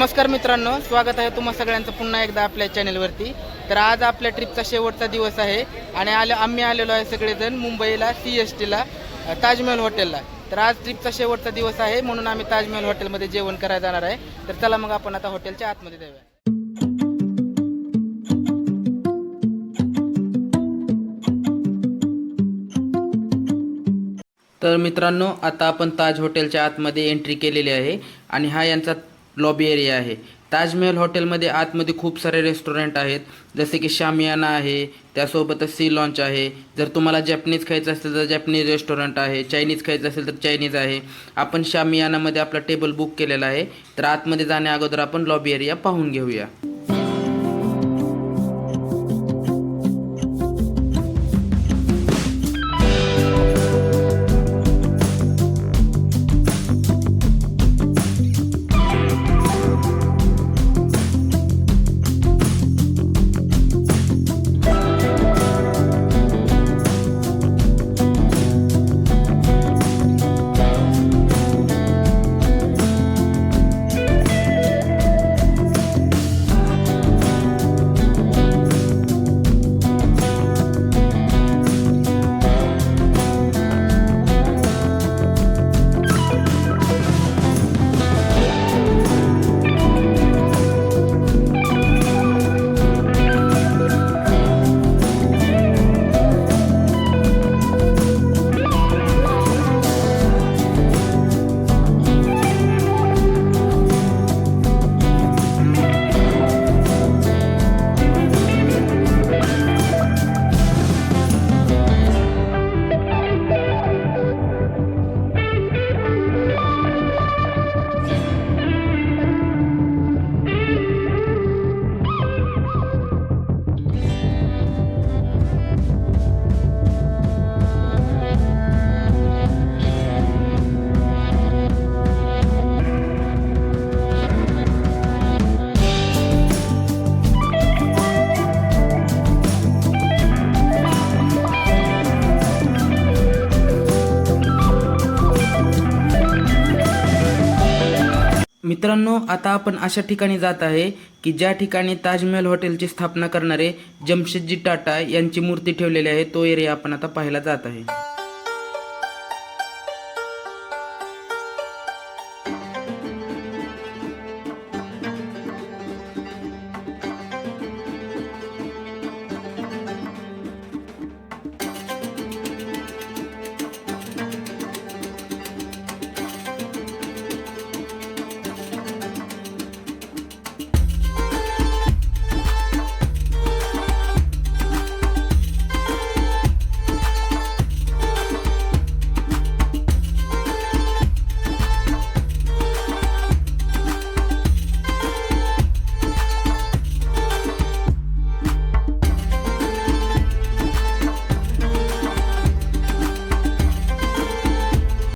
नमस्कार मित्रांनो स्वागत आहे तुम्हा सगळ्यांचं पुन्हा एकदा आपल्या चॅनेलवरती. तर आज आपल्या ट्रिपचा शेवटचा दिवस आहे आणि आलो आम्ही आलेलो आहे सगळेजण मुंबईला सी एस टीला ताजमहल हॉटेलला तर आज ट्रिपचा शेवटचा दिवस आहे म्हणून आम्ही ताजमहल हॉटेलमध्ये जेवण करायला जाणार आहे. तर चला मग आपण आता हॉटेलच्या आतमध्ये जाऊया. तर मित्रांनो आता आपण ताज हॉटेलच्या आतमध्ये एंट्री केलेली आहे आणि हा यांचा लॉबी एरिया आहे. ताजमहल हॉटेलमध्ये आतमध्ये खूप सारे रेस्टॉरंट आहेत. जसे की शामियाना आहे त्यासोबतच सी लॉन्च आहे. जर तुम्हाला जॅपनीज खायचं असेल तर जॅपनीज रेस्टॉरंट आहे चायनीज खायचं असेल तर चायनीज आहे. आपण शामियानामध्ये आपला टेबल बुक केलेला आहे. तर आतमध्ये जाण्या अगोदर आपण लॉबी एरिया पाहून घेऊया. मित्रांनो आता आपण अशा ठिकाणी जात आहे की ज्या ठिकाणी ताजमहल हॉटेलची स्थापना करणारे जमशेदजी टाटा यांची मूर्ती ठेवलेली आहे तो एरिया आपण आता पाहायला जात आहे.